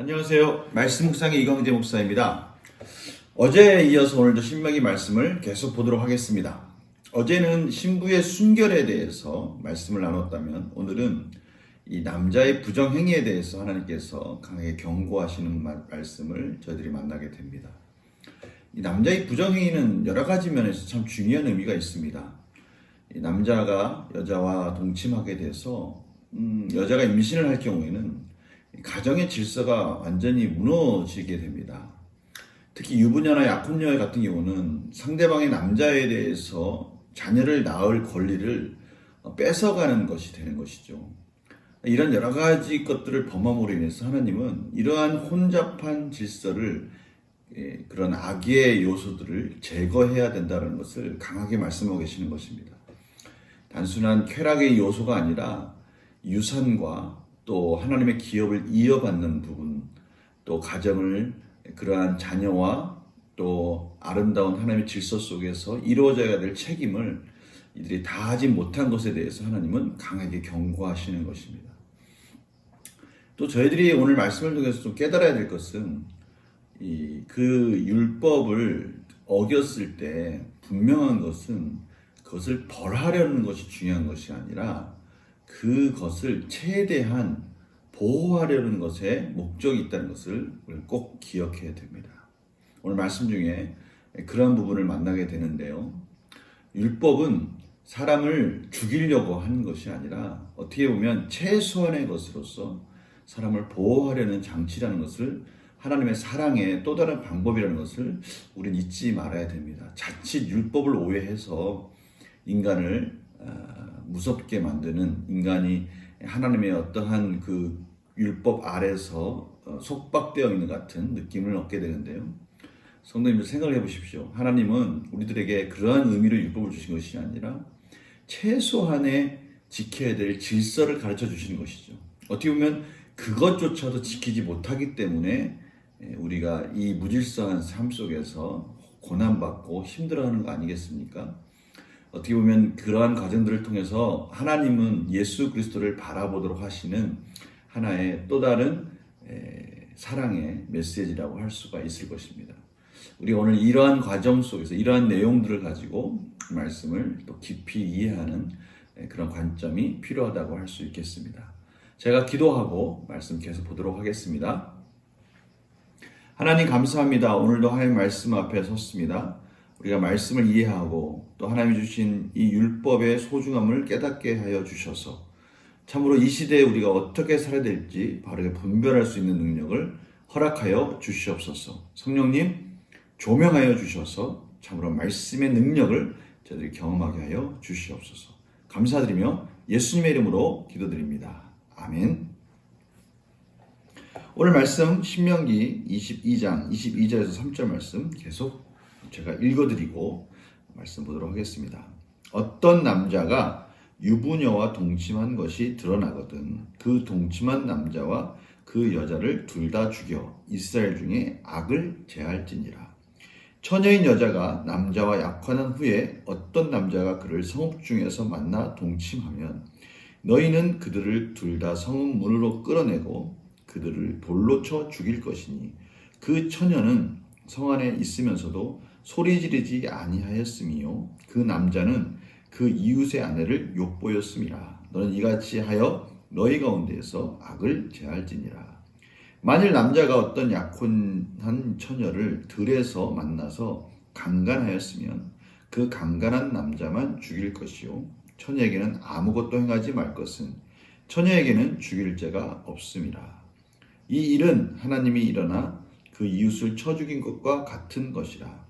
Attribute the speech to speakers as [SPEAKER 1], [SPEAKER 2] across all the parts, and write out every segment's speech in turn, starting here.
[SPEAKER 1] 안녕하세요. 말씀 묵상의 이광재 목사입니다. 어제에 이어서 오늘도 신명기 말씀을 계속 보도록 하겠습니다. 어제는 신부의 순결에 대해서 말씀을 나눴다면 오늘은 이 남자의 부정행위에 대해서 하나님께서 강하게 경고하시는 마- 말씀을 저희들이 만나게 됩니다. 이 남자의 부정행위는 여러 가지 면에서 참 중요한 의미가 있습니다. 이 남자가 여자와 동침하게 돼서 음, 여자가 임신을 할 경우에는 이 가정의 질서가 완전히 무너지게 됩니다. 특히 유부녀나 약혼녀 같은 경우는 상대방의 남자에 대해서 자녀를 낳을 권리를 어, 뺏어가는 것이 되는 것이죠. 이런 여러 가지 것들을 범함으로 인해서 하나님은 이러한 혼잡한 질서를 예, 그런 악의 요소들을 제거해야 된다는 것을 강하게 말씀하고 계시는 것입니다. 단순한 쾌락의 요소가 아니라 유산과 또 하나님의 기업을 이어받는 부분, 또 가정을 그러한 자녀와 또 아름다운 하나님의 질서 속에서 이루어져야 될 책임을 이들이 다 하지 못한 것에 대해서 하나님은 강하게 경고하시는 것입니다. 또 저희들이 오늘 말씀을 통해서 좀 깨달아야 될 것은 이 그 율법을 어겼을 때 분명한 것은 그것을 벌하려는 것이 중요한 것이 아니라 그것을 최대한 보호하려는 것에 목적이 있다는 것을 꼭 기억해야 됩니다. 오늘 말씀 중에 그러한 부분을 만나게 되는데요. 율법은 사람을 죽이려고 하는 것이 아니라 어떻게 보면 최소한의 것으로서 사람을 보호하려는 장치라는 것을 하나님의 사랑의 또 다른 방법이라는 것을 우리는 잊지 말아야 됩니다. 자칫 율법을 오해해서 인간을 아, 무섭게 만드는 인간이 하나님의 어떠한 그 율법 아래서 어, 속박되어 있는 같은 느낌을 얻게 되는데요. 성도님들 생각을 해보십시오. 하나님은 우리들에게 그러한 의미로 율법을 주신 것이 아니라 최소한의 지켜야 될 질서를 가르쳐 주시는 것이죠. 어떻게 보면 그것조차도 지키지 못하기 때문에 예, 우리가 이 무질서한 삶 속에서 고난받고 힘들어하는 거 아니겠습니까? 어떻게 보면 그러한 과정들을 통해서 하나님은 예수 그리스도를 바라보도록 하시는 하나의 또 다른 에, 사랑의 메시지라고 할 수가 있을 것입니다. 우리 오늘 이러한 과정 속에서 이러한 내용들을 가지고 말씀을 또 깊이 이해하는 에, 그런 관점이 필요하다고 할 수 있겠습니다. 제가 기도하고 말씀 계속 보도록 하겠습니다. 하나님 감사합니다. 오늘도 하나님 말씀 앞에 섰습니다. 우리가 말씀을 이해하고 또 하나님이 주신 이 율법의 소중함을 깨닫게 하여 주셔서 참으로 이 시대에 우리가 어떻게 살아야 될지 바르게 분별할 수 있는 능력을 허락하여 주시옵소서. 성령님 조명하여 주셔서 참으로 말씀의 능력을 저희들이 경험하게 하여 주시옵소서. 감사드리며 예수님의 이름으로 기도드립니다. 아멘. 오늘 말씀 신명기 22장 22절에서 3절 말씀 계속 제가 읽어드리고 말씀 보도록 하겠습니다. 어떤 남자가 유부녀와 동침한 것이 드러나거든 그 동침한 남자와 그 여자를 둘 다 죽여 이스라엘 중에 악을 제할지니라. 처녀인 여자가 남자와 약혼한 후에 어떤 남자가 그를 성읍 중에서 만나 동침하면 너희는 그들을 둘 다 성읍 문으로 끌어내고 그들을 돌로 쳐 죽일 것이니 그 처녀는 성 안에 있으면서도 소리 지르지 아니하였음이요. 그 남자는 그 이웃의 아내를 욕보였음이라 너는 이같이 하여 너희 가운데에서 악을 제할지니라. 만일 남자가 어떤 약혼한 처녀를 들에서 만나서 강간하였으면 그 강간한 남자만 죽일 것이요. 처녀에게는 아무것도 행하지 말 것은 처녀에게는 죽일 죄가 없음이라 이 일은 하나님이 일어나 그 이웃을 쳐 죽인 것과 같은 것이라.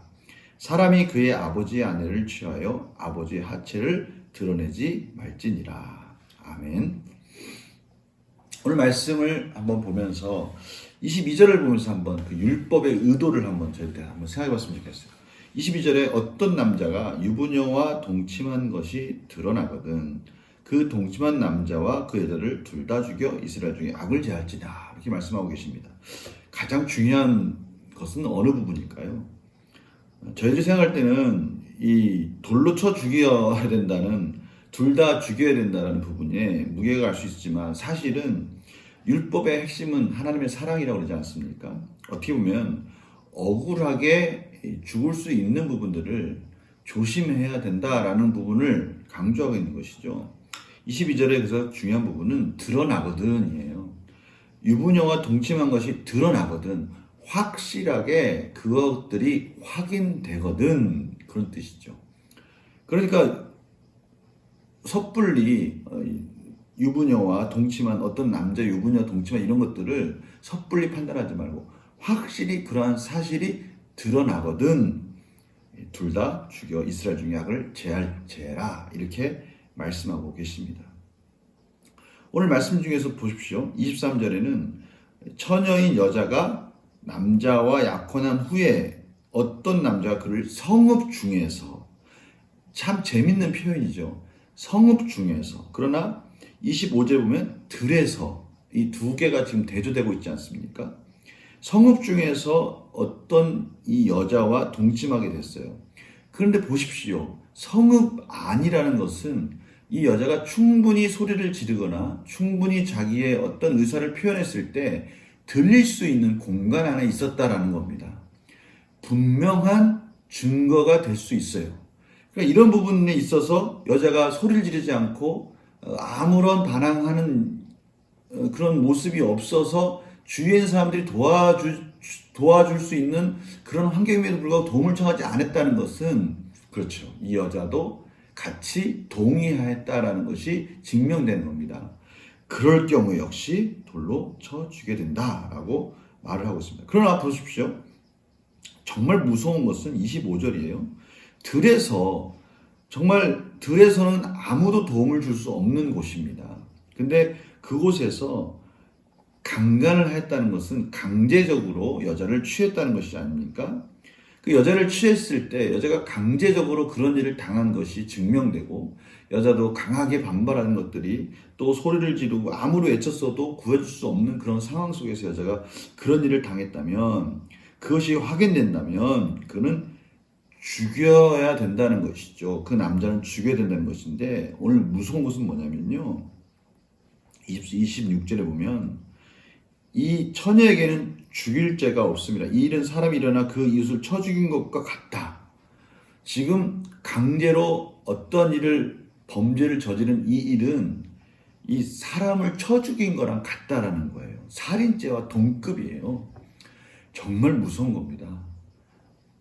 [SPEAKER 1] 사람이 그의 아버지의 아내를 취하여 아버지의 하체를 드러내지 말지니라. 아멘. 오늘 말씀을 한번 보면서 22절을 보면서 한번 그 율법의 의도를 한번 저희들 한번 생각해 봤으면 좋겠어요. 22절에 어떤 남자가 유부녀와 동침한 것이 드러나거든 그 동침한 남자와 그 여자를 둘 다 죽여 이스라엘 중에 악을 제할지냐 이렇게 말씀하고 계십니다. 가장 중요한 것은 어느 부분일까요? 저희들이 생각할 때는 이 돌로 쳐 죽여야 된다는 둘 다 죽여야 된다는 부분에 무게가 갈 수 있지만 사실은 율법의 핵심은 하나님의 사랑이라고 그러지 않습니까? 어떻게 보면 억울하게 죽을 수 있는 부분들을 조심해야 된다라는 부분을 강조하고 있는 것이죠. 22절에 그래서 중요한 부분은 드러나거든이에요. 유부녀와 동침한 것이 드러나거든. 확실하게 그것들이 확인되거든. 그런 뜻이죠. 그러니까 섣불리 어, 유부녀와 동침한 어떤 남자 유부녀 동침한 이런 것들을 섣불리 판단하지 말고 확실히 그러한 사실이 드러나거든 둘 다 죽여 이스라엘 중에 악을 제할 제라 이렇게 말씀하고 계십니다. 오늘 말씀 중에서 보십시오. 23절에는 처녀인 여자가 남자와 약혼한 후에 어떤 남자가 그를 성읍 중에서 참 재밌는 표현이죠. 성읍 중에서 그러나 25절에 보면 들에서 이 두 개가 지금 대조되고 있지 않습니까? 성읍 중에서 어떤 이 여자와 동침하게 됐어요. 그런데 보십시오. 성읍 안이라는 것은 이 여자가 충분히 소리를 지르거나 충분히 자기의 어떤 의사를 표현했을 때 들릴 수 있는 공간 안에 있었다라는 겁니다. 분명한 증거가 될 수 있어요. 그러니까 이런 부분에 있어서 여자가 소리를 지르지 않고 어, 아무런 반항하는 어, 그런 모습이 없어서 주위에 있는 사람들이 도와주, 도와줄 수 있는 그런 환경임에도 불구하고 도움을 청하지 않았다는 것은 그렇죠. 이 여자도 같이 동의하였다라는 것이 증명되는 겁니다. 그럴 경우 역시 돌로 쳐 죽게 된다라고 말을 하고 있습니다. 그러나 보십시오. 정말 무서운 것은 25절이에요. 들에서 정말 들에서는 아무도 도움을 줄 수 없는 곳입니다. 근데 그곳에서 강간을 했다는 것은 강제적으로 여자를 취했다는 것이 아닙니까? 그 여자를 취했을 때 여자가 강제적으로 그런 일을 당한 것이 증명되고 여자도 강하게 반발하는 것들이 또 소리를 지르고 아무리 외쳤어도 구해줄 수 없는 그런 상황 속에서 여자가 그런 일을 당했다면 그것이 확인된다면 그는 죽여야 된다는 것이죠. 그 남자는 죽여야 된다는 것인데 오늘 무서운 것은 뭐냐면요. 26절에 보면 이 처녀에게는 죽일 죄가 없습니다. 이 일은 사람이 일어나 그 이웃을 쳐 죽인 것과 같다. 지금 강제로 어떤 일을 범죄를 저지른 이 일은 이 사람을 쳐 죽인 거랑 같다라는 거예요. 살인죄와 동급이에요. 정말 무서운 겁니다.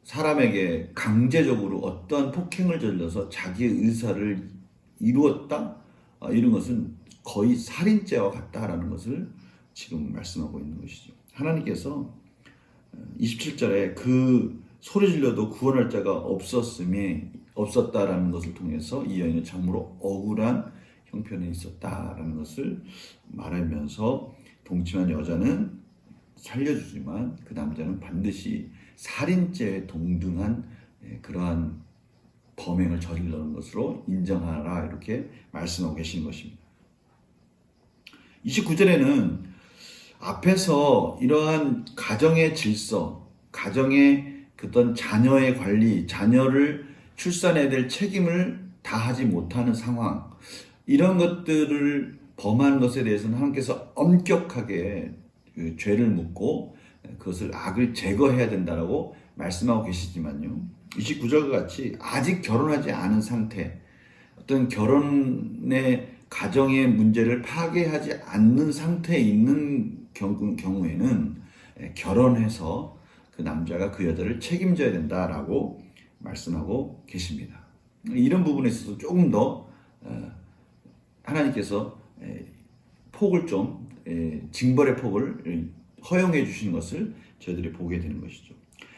[SPEAKER 1] 사람에게 강제적으로 어떠한 폭행을 저질러서 자기의 의사를 이루었다? 아, 이런 것은 거의 살인죄와 같다라는 것을 지금 말씀하고 있는 것이죠. 하나님께서 27절에 그 소리 질러도 구원할 자가 없었음에 없었다라는 것을 통해서 이 여인은 참으로 억울한 형편에 있었다라는 것을 말하면서 동침한 여자는 살려주지만 그 남자는 반드시 살인죄에 동등한 예, 그러한 범행을 저질러는 것으로 인정하라 이렇게 말씀하고 계신 것입니다. 29절에는 앞에서 이러한 가정의 질서, 가정의 어떤 자녀의 관리, 자녀를 출산해야 될 책임을 다하지 못하는 상황, 이런 것들을 범한 것에 대해서는 하나님께서 엄격하게 그 죄를 묻고 그것을 악을 제거해야 된다라고 말씀하고 계시지만요. 29절과 같이 아직 결혼하지 않은 상태, 어떤 결혼의 가정의 문제를 파괴하지 않는 상태에 있는 경우, 경우에는 결혼해서 그 남자가 그 여자를 책임져야 된다라고 말씀하고 계십니다. 이런 부분에 있어서 조금 더 어, 하나님께서 폭을 좀 징벌의 폭을 허용해 주신 것을 저희들이 보게 되는 것이죠.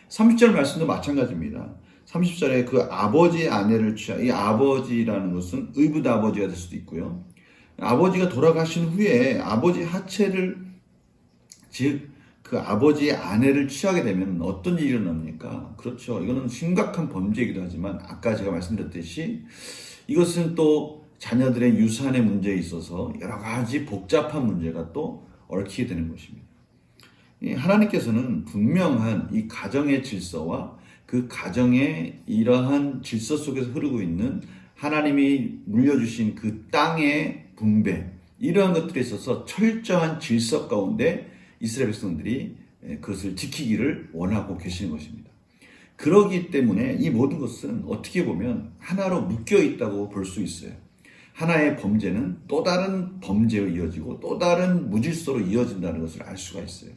[SPEAKER 1] 30절 말씀도 마찬가지입니다. 30절에 그 아버지의 아내를 취하, 이 아버지라는 것은 의붓 아버지가 될 수도 있고요. 아버지가 돌아가신 후에 아버지 하체를 즉 그 아버지의 아내를 취하게 되면 어떤 일이 일어납니까? 그렇죠. 이거는 심각한 범죄이기도 하지만 아까 제가 말씀드렸듯이 이것은 또 자녀들의 유산의 문제에 있어서 여러 가지 복잡한 문제가 또 얽히게 되는 것입니다. 이 하나님께서는 분명한 이 가정의 질서와 그 가정의 이러한 질서 속에서 흐르고 있는 하나님이 물려주신 그 땅의 분배 이러한 것들에 있어서 철저한 질서 가운데 이스라엘 백성들이 그것을 지키기를 원하고 계시는 것입니다. 그러기 때문에 이 모든 것은 어떻게 보면 하나로 묶여 있다고 볼 수 있어요. 하나의 범죄는 또 다른 범죄로 이어지고 또 다른 무질서로 이어진다는 것을 알 수가 있어요.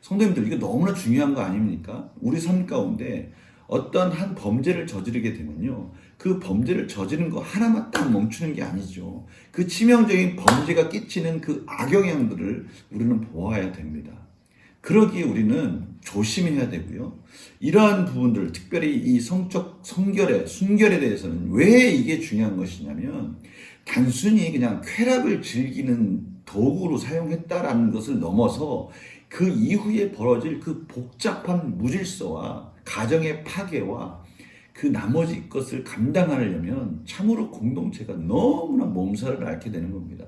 [SPEAKER 1] 성도님들 이거 너무나 중요한 거 아닙니까? 우리 삶 가운데 어떤 한 범죄를 저지르게 되면요. 그 범죄를 저지른 거 하나만 딱 멈추는 게 아니죠. 그 치명적인 범죄가 끼치는 그 악영향들을 우리는 보아야 됩니다. 그러기에 우리는 조심해야 되고요. 이러한 부분들, 특별히 이 성적 성결의 순결에 대해서는 왜 이게 중요한 것이냐면 단순히 그냥 쾌락을 즐기는 도구로 사용했다라는 것을 넘어서 그 이후에 벌어질 그 복잡한 무질서와 가정의 파괴와 그 나머지 것을 감당하려면 참으로 공동체가 너무나 몸살을 앓게 되는 겁니다.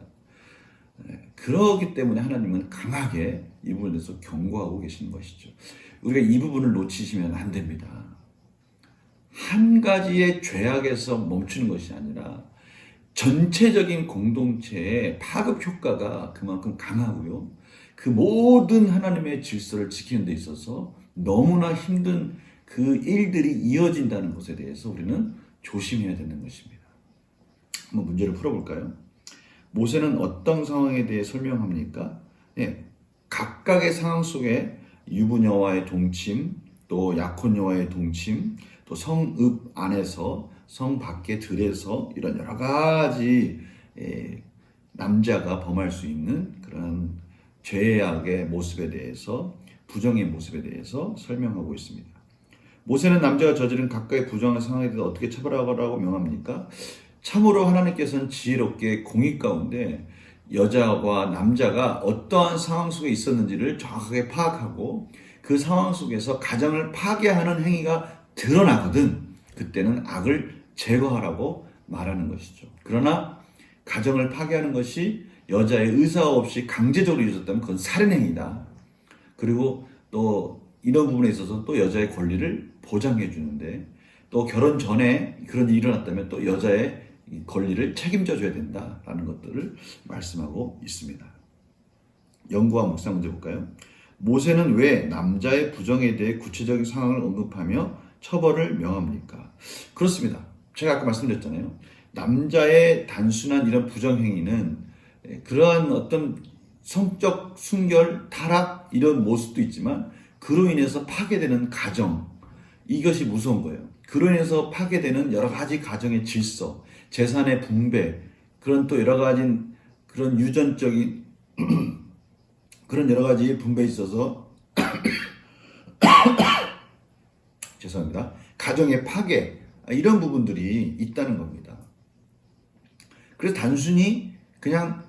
[SPEAKER 1] 네, 그러기 때문에 하나님은 강하게 이 부분에 대해서 경고하고 계시는 것이죠. 우리가 이 부분을 놓치시면 안 됩니다. 한 가지의 죄악에서 멈추는 것이 아니라 전체적인 공동체의 파급 효과가 그만큼 강하고요. 그 모든 하나님의 질서를 지키는 데 있어서 너무나 힘든 그 일들이 이어진다는 것에 대해서 우리는 조심해야 되는 것입니다. 한번 문제를 풀어볼까요? 모세는 어떤 상황에 대해 설명합니까? 예, 각각의 상황 속에 유부녀와의 동침, 또 약혼녀와의 동침, 또 성읍 안에서 성 밖의 들에서 이런 여러 가지 예, 남자가 범할 수 있는 그런 죄악의 모습에 대해서 부정의 모습에 대해서 설명하고 있습니다. 모세는 남자가 저지른 각각의 부정한 상황에 대해서 어떻게 처벌하라고 명합니까? 참으로 하나님께서는 지혜롭게 공의 가운데 여자와 남자가 어떠한 상황 속에 있었는지를 정확하게 파악하고 그 상황 속에서 가정을 파괴하는 행위가 드러나거든 그때는 악을 제거하라고 말하는 것이죠. 그러나 가정을 파괴하는 것이 여자의 의사 없이 강제적으로 이루어졌다면 그건 살인행위다. 그리고 또 이런 부분에 있어서 또 여자의 권리를 보장해 주는데 또 결혼 전에 그런 일이 일어났다면 또 여자의 권리를 책임져 줘야 된다라는 것들을 말씀하고 있습니다. 연구와 묵상 문제 볼까요? 모세는 왜 남자의 부정에 대해 구체적인 상황을 언급하며 처벌을 명합니까? 그렇습니다. 제가 아까 말씀드렸잖아요. 남자의 단순한 이런 부정행위는 그러한 어떤 성적 순결, 타락 이런 모습도 있지만 그로 인해서 파괴되는 가정 이것이 무서운 거예요. 그로 인해서 파괴되는 여러 가지 가정의 질서, 재산의 분배 그런 또 여러 가지 그런 유전적인 그런 여러 가지 분배에 있어서 죄송합니다. 가정의 파괴 이런 부분들이 있다는 겁니다. 그래서 단순히 그냥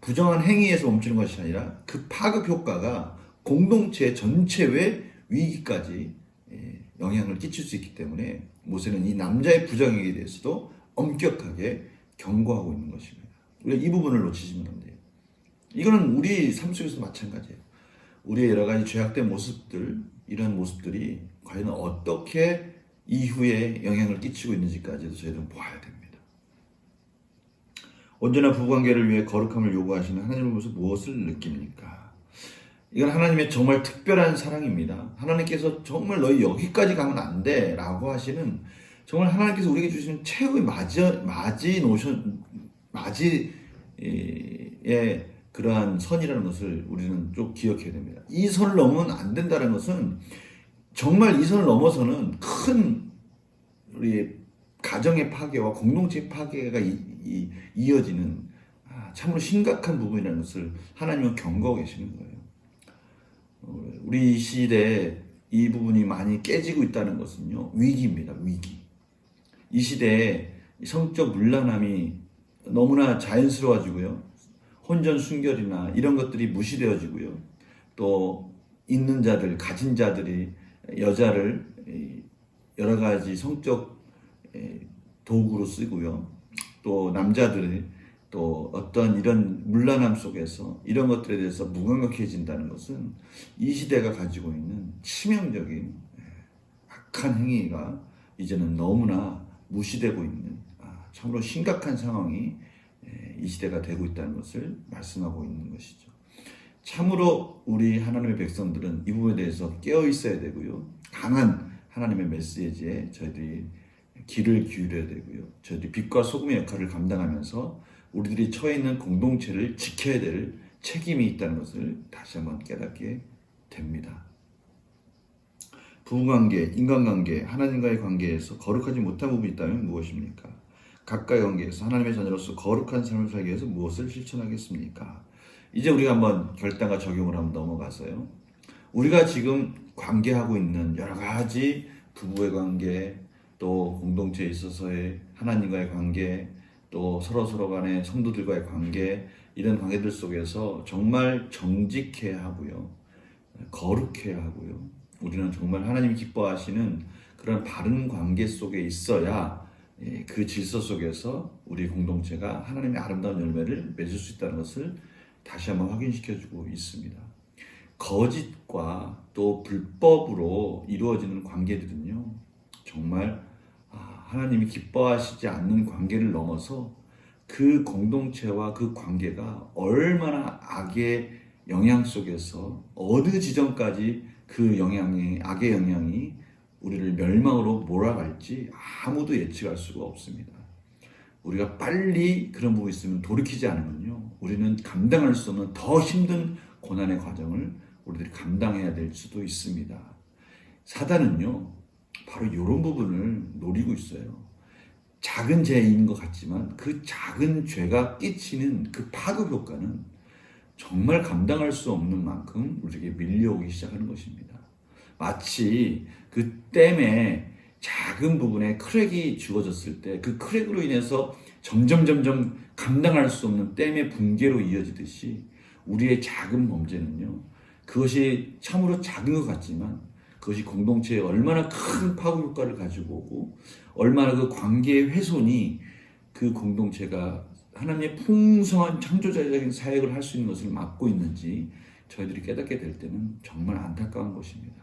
[SPEAKER 1] 부정한 행위에서 멈추는 것이 아니라 그 파급 효과가 공동체 전체의 위기까지 영향을 끼칠 수 있기 때문에 모세는 이 남자의 부정행위에 대해서도 엄격하게 경고하고 있는 것입니다. 우리가 이 부분을 놓치시면 안 돼요. 이거는 우리 삶 속에서도 마찬가지예요. 우리의 여러 가지 죄악된 모습들, 이런 모습들이 과연 어떻게 이후에 영향을 끼치고 있는지까지도 저희들은 보아야 됩니다. 언제나 부부관계를 위해 거룩함을 요구하시는 하나님을 보면서 무엇을 느낍니까? 이건 하나님의 정말 특별한 사랑입니다. 하나님께서 정말 너희 여기까지 가면 안 돼. 라고 하시는 정말 하나님께서 우리에게 주시는 최후의 맞이, 맞이 노션, 맞이의 그러한 선이라는 것을 우리는 좀 기억해야 됩니다. 이 선을 넘으면 안 된다는 것은 정말 이 선을 넘어서는 큰 우리 가정의 파괴와 공동체 파괴가 이, 이 어지는 아, 참으로 심각한 부분이라는 것을 하나님은 경고하고 계시는 거예요. 어, 우리 시대에 이 부분이 많이 깨지고 있다는 것은요 위기입니다 위기. 이 시대에 성적 물란함이 너무나 자연스러워지고요 혼전 순결이나 이런 것들이 무시되어지고요 또 있는 자들, 가진 자들이 여자를 이, 여러 가지 성적 에, 도구로 쓰고요. 또 남자들이 또 어떤 이런 물란함 속에서 이런 것들에 대해서 무감각해진다는 것은 이 시대가 가지고 있는 치명적인 에, 악한 행위가 이제는 너무나 무시되고 있는 아, 참으로 심각한 상황이 에, 이 시대가 되고 있다는 것을 말씀하고 있는 것이죠. 참으로 우리 하나님의 백성들은 이 부분에 대해서 깨어 있어야 되고요. 강한 하나님의 메시지에 저희들이 귀를 기울여야 되고요. 저희들이 빛과 소금의 역할을 감당하면서 우리들이 처해 있는 공동체를 지켜야 될 책임이 있다는 것을 다시 한번 깨닫게 됩니다. 부부관계, 인간관계, 하나님과의 관계에서 거룩하지 못한 부분이 있다면 무엇입니까? 가까이 관계에서 하나님의 자녀로서 거룩한 삶을 살기 위해서 무엇을 실천하겠습니까? 이제 우리가 한번 결단과 적용을 한번 넘어가서요. 우리가 지금 관계하고 있는 여러 가지 부부의 관계, 또 공동체에 있어서의 하나님과의 관계, 또 서로 서로 간의 성도들과의 관계, 이런 관계들 속에서 정말 정직해야 하고요. 거룩해야 하고요. 우리는 정말 하나님이 기뻐하시는 그런 바른 관계 속에 있어야 예, 그 질서 속에서 우리 공동체가 하나님의 아름다운 열매를 맺을 수 있다는 것을 다시 한번 확인시켜 주고 있습니다. 거짓과 또 불법으로 이루어지는 관계들은요, 정말 아, 하나님이 기뻐하시지 않는 관계를 넘어서 그 공동체와 그 관계가 얼마나 악의 영향 속에서 어느 지점까지 그 영향이 악의 영향이 우리를 멸망으로 몰아갈지 아무도 예측할 수가 없습니다. 우리가 빨리 그런 부분이 있으면 돌이키지 않으면요, 우리는 감당할 수 없는 더 힘든 고난의 과정을 우리들이 감당해야 될 수도 있습니다. 사단은요, 바로 이런 부분을 노리고 있어요. 작은 죄인 것 같지만 그 작은 죄가 끼치는 그 파급 효과는 정말 감당할 수 없는 만큼 우리에게 밀려오기 시작하는 것입니다. 마치 그 댐에 작은 부분에 크랙이 주어졌을 때 그 크랙으로 인해서 점점 점점 감당할 수 없는 댐의 붕괴로 이어지듯이 우리의 작은 범죄는요. 그것이 참으로 작은 것 같지만 그것이 공동체에 얼마나 큰 파급 효과를 가지고 오고 얼마나 그 관계의 훼손이 그 공동체가 하나님의 풍성한 창조자적인 사역을 할 수 있는 것을 막고 있는지 저희들이 깨닫게 될 때는 정말 안타까운 것입니다.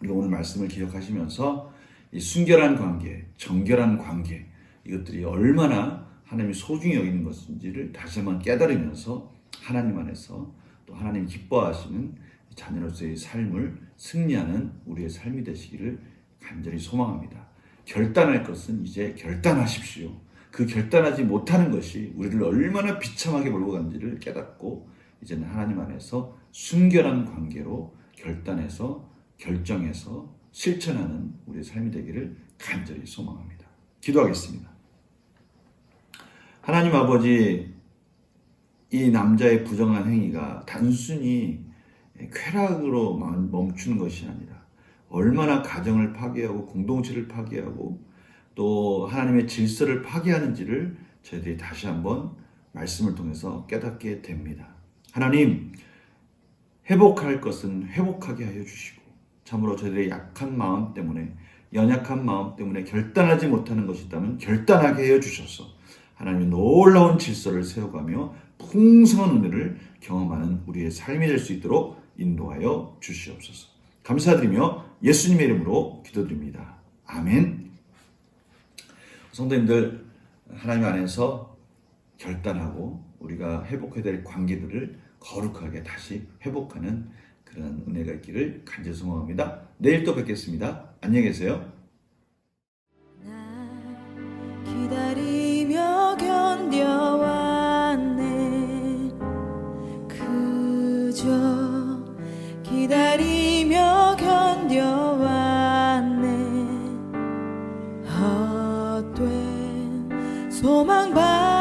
[SPEAKER 1] 우리가 오늘 말씀을 기억하시면서 이 순결한 관계, 정결한 관계 이것들이 얼마나 하나님이 소중히 여기는 것인지를 다시 한번 깨달으면서 하나님 안에서 또 하나님 기뻐하시는 자녀로서의 삶을 승리하는 우리의 삶이 되시기를 간절히 소망합니다. 결단할 것은 이제 결단하십시오. 그 결단하지 못하는 것이 우리를 얼마나 비참하게 몰고 간지를 깨닫고 이제는 하나님 안에서 순결한 관계로 결단해서 결정해서 실천하는 우리의 삶이 되기를 간절히 소망합니다. 기도하겠습니다. 하나님 아버지, 이 남자의 부정한 행위가 단순히 쾌락으로 멈추는 것이 아니라 얼마나 가정을 파괴하고 공동체를 파괴하고 또 하나님의 질서를 파괴하는지를 저희들이 다시 한번 말씀을 통해서 깨닫게 됩니다. 하나님, 회복할 것은 회복하게 하여 주시고, 참으로 저희들의 약한 마음 때문에, 연약한 마음 때문에 결단하지 못하는 것이 있다면 결단하게 하여 주셔서, 하나님의 놀라운 질서를 세워가며 풍성한 은혜를 경험하는 우리의 삶이 될 수 있도록 인도하여 주시옵소서. 감사드리며 예수님의 이름으로 기도드립니다. 아멘. 성도님들 하나님 안에서 결단하고 우리가 회복해야 될 관계들을 거룩하게 다시 회복하는 그런 은혜가 있기를 간절히 소망합니다. 내일 또 뵙겠습니다. 안녕히 계세요.
[SPEAKER 2] 기다리며 견뎌왔 소망받